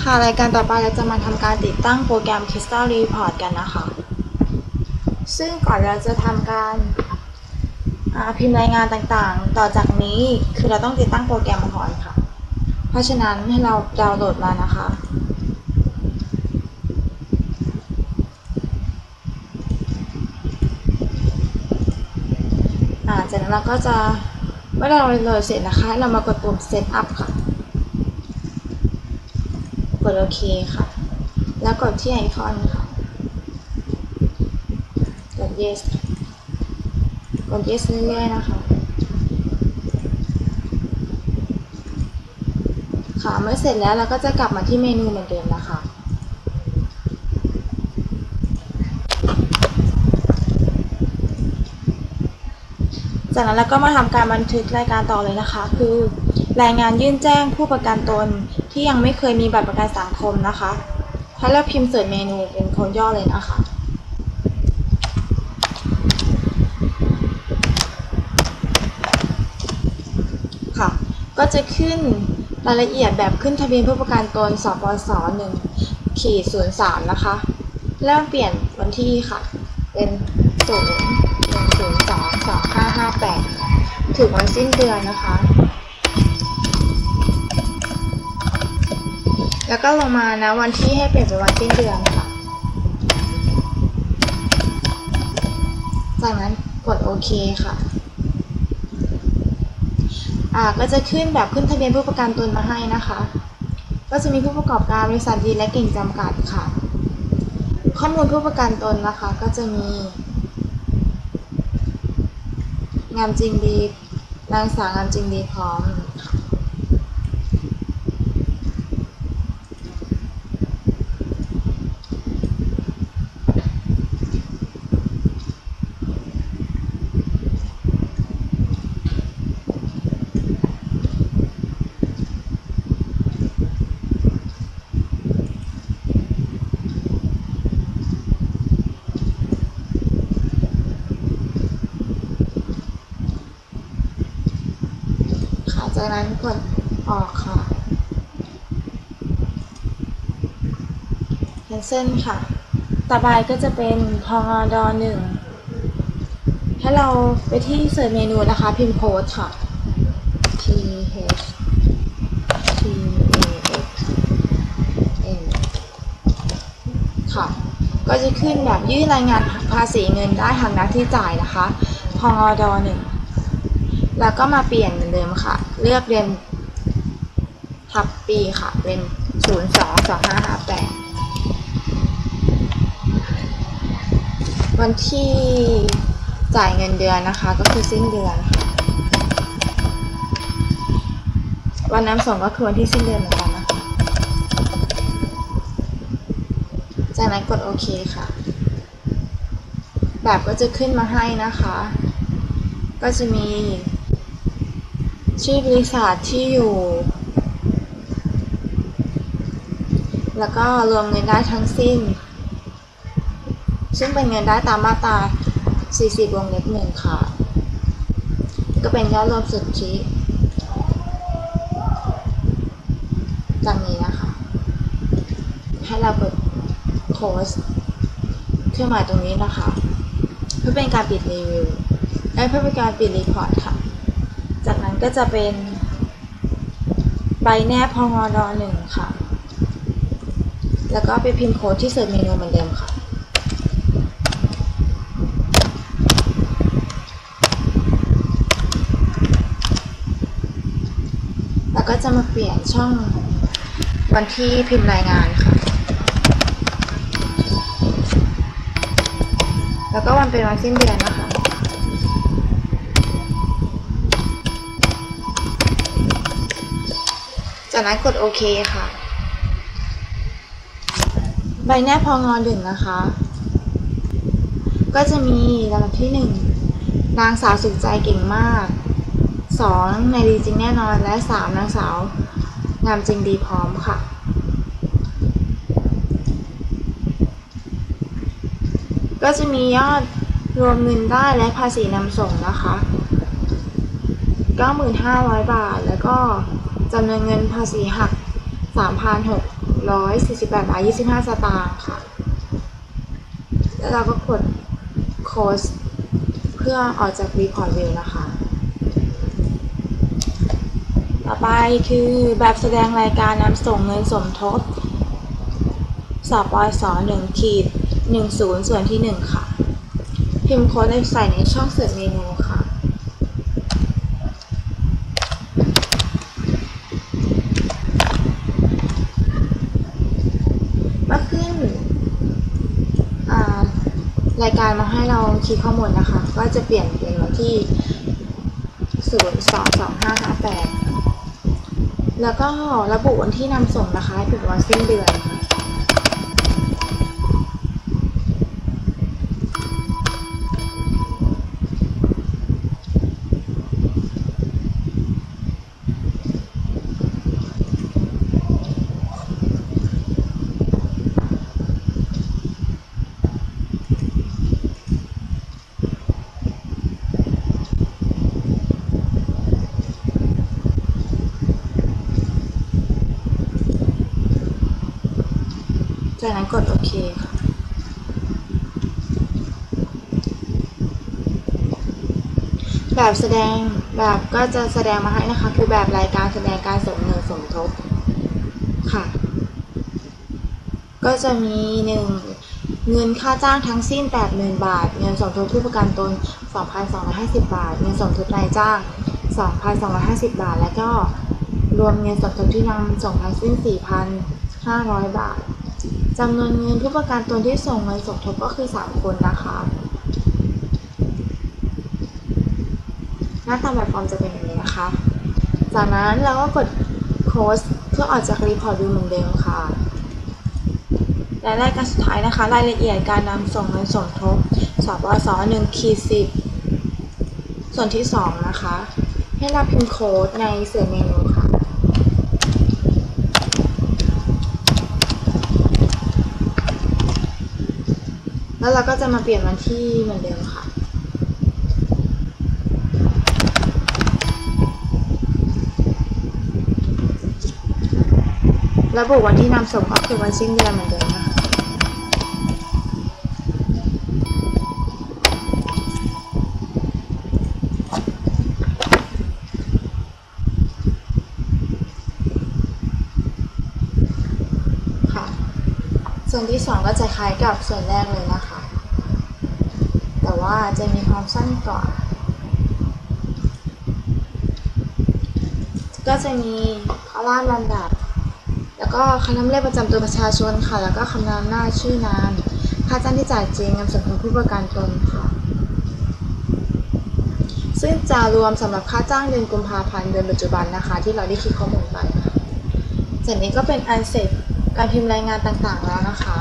ค่ะรายการต่อไปเราจะมาทำการติดตั้งโปรแกรม Crystal Report กันนะคะ ซึ่งก่อนเราจะทำการาพิมพ์รายงานต่างๆ ต่อจากนี้คือเราต้องติดตั้งโปรแกรมก่อนค่ะ เพราะฉะนั้นให้เราดาวน์โหลดมานะคะ จากนั้นเราก็จะเมื่อเราโหลดเสร็จนะคะให้เรามากดปุ่ม Set up ค่ะ กดโอเคค่ะ แล้วกดที่ไอคอนค่ะ กด yes กด yes เรื่อยๆนะคะ ค่ะเมื่อเสร็จแล้วเราก็จะกลับมาที่เมนูเหมือนเดิมนะคะจากนั้นเราก็มาทำการบันทึกรายการต่อเลยนะคะ คือ รายงานยื่นแจ้งผู้ประกันตน ที่ยังไม่เคยมีบัตรประกันสังคมนะคะให้เราพิมพ์เสิร์ชเมนูเป็นโค้ดย่อเลยนะคะค่ะ ก็จะขึ้นรายละเอียดแบบขึ้นทะเบียนผู้ประกันตนสปส1ขีด03นะคะแล้วเปลี่ยนวันที่ค่ะ เป็น0 1 0 2 2 5 5 8ถึงวันสิ้นเดือนนะคะ แล้วก็ลงมานะวันที่ให้เปลี่ยนเป็นวันสิ้นเดือนค่ะ จากนั้นกดโอเคค่ะ อ่าก็จะขึ้นแบบขึ้นทะเบียนผู้ประกันตนมาให้นะคะ ก็จะมีผู้ประกอบการบริษัทดีและเก่งจำกัดค่ะ ข้อมูลผู้ประกันตนนะคะ ก็จะมี งามจริงดีนางสาวงามจริงดีพร้อมค่ะ จากนั้นกดออกค่ะ cancel ค่ะ ต่อไปก็จะเป็นพองดหนึ่งให้เราไปที่เสิร์ชเมนูนะคะ พิมพ์โค้ดค่ะ t h t a x n ค่ะ ก็จะขึ้นแบบยื่นรายงานภาษีเงินได้ทางนักที่จ่ายนะคะ พองดหนึ่ง แล้วก็มาเปลี่ยนเหมือนเดิมค่ะ เลือกเรียนทับปีค่ะ เป็น 0 2 2 5 5 8 วันที่จ่ายเงินเดือนนะคะ ก็คือสิ้นเดือนค่ะ วันน้ำส่งก็คือวันที่สิ้นเดือนเหมือนกันนะคะ จากนั้นกดโอเคค่ะ แบบก็จะขึ้นมาให้นะคะ ก็จะมี ชื่อบริษัทที่อยู่ แล้วก็รวมเงินได้ทั้งสิ้น ซึ่งเป็นเงินได้ตามมาตรา 40 วงเล็บหนึ่งค่ะ ก็เป็นยอดรวมสุทธิดังนี้นะคะ ให้เรากดโค้ดเครื่องหมายตรงนี้นะคะ เพื่อเป็นการปิดรีวิวและเพื่อเป็นการปิดรีพอร์ตค่ะ ก็จะเป็นใบแนบพงดหนึ่งค่ะ แล้วก็ไปพิมพ์โค้ดที่เสิร์ชเมนูเหมือนเดิมค่ะ แล้วก็จะมาเปลี่ยนช่องวันที่พิมพ์รายงานค่ะ แล้วก็วันเป็นวันสิ้นเดือนนะคะ จากนั้นกดโอเคค่ะ ใบแนบพองอหนึ่งนะคะ ก็จะมีลำดับที่หนึ่งนางสาวสุขใจเก่งมากสองในดีจริงแน่นอนและสามนางสาว งามจริงดีพร้อมค่ะก็จะมียอดรวมเงินได้และภาษีนำส่งนะคะ 9,500 บาท แล้วก็ จำนวนเงินภาษีหัก 3,648บาท25 สตางค์ค่ะ แล้วเราก็กดโค้ดเพื่อออกจาก Report View นะคะ ต่อไปคือแบบแสดงรายการนำส่งเงินสมทบ สอบปส1ขีด10ส่วนที่1ค่ะ พิมพ์โค้ดใส่ในช่องเสิร์ชเมนูค่ะ เมื่อขึ้นอ่า รายการมาให้เราคีย์ข้อมูลนะคะ ก็จะเปลี่ยนเป็นวันที่ 022558แล้วก็ระบุวันที่นำส่งนะคะให้ถึงวันสิ้นเดือน จากนั้นกดโอเคค่ะแบบแสดงแบบก็จะแสดงมาให้นะคะ คือแบบรายการแสดงการส่งเงินสมทบค่ะ ก็จะมีหนึ่งเงินค่าจ้างทั้งสิ้น 80,000 บาท เงินสมทบผู้ประกันตน 2,250 บาท เงินสมทบนายจ้าง 2,250 บาท แล้วก็รวมเงินสมทบที่นำส่งทั้งสิ้น 4,500 บาท จำนวนเงินผู้ประกันตนที่ส่งเงินสมทบก็คือ 3 คนนะคะหน้าตาแบบฟอร์มจะเป็นอย่างนี้นะคะ จากนั้นเราก็กดโค้ดเพื่อออกจากรีพอร์ตดูเหมือนเดิมค่ะและรายการสุดท้ายนะคะ รายละเอียดการนำส่งเงินสมทบสปส1ขีด10ส่วนที่ 2 นะคะ ให้เราพิมพ์โค้ดในเสือเมนูค่ะ แล้วเราก็จะมาเปลี่ยนวันที่เหมือนเดิมค่ะ ระบุวันที่นำส่งก็คือวันสิ้นเดือนเหมือนเดิมนะคะค่ะส่วนที่สองก็จะคล้ายกับส่วนแรกเลยนะคะ ว่าจะมีความสั้นกว่า ก็จะมีข้อล่ามลำดับ แล้วก็คำนำเลขประจำตัวประชาชนค่ะ แล้วก็คำนำหน้าชื่อนามค่าจ้างที่จ่ายจริงเงินสดของผู้ประกันตนค่ะ ซึ่งจะรวมสำหรับค่าจ้างเดือนกุมภาพันธ์เดือนปัจจุบันนะคะ ที่เราได้คิดข้อมูลไปจากนี้ก็เป็นอันเสร็จการพิมพ์รายงานต่างๆแล้วนะคะ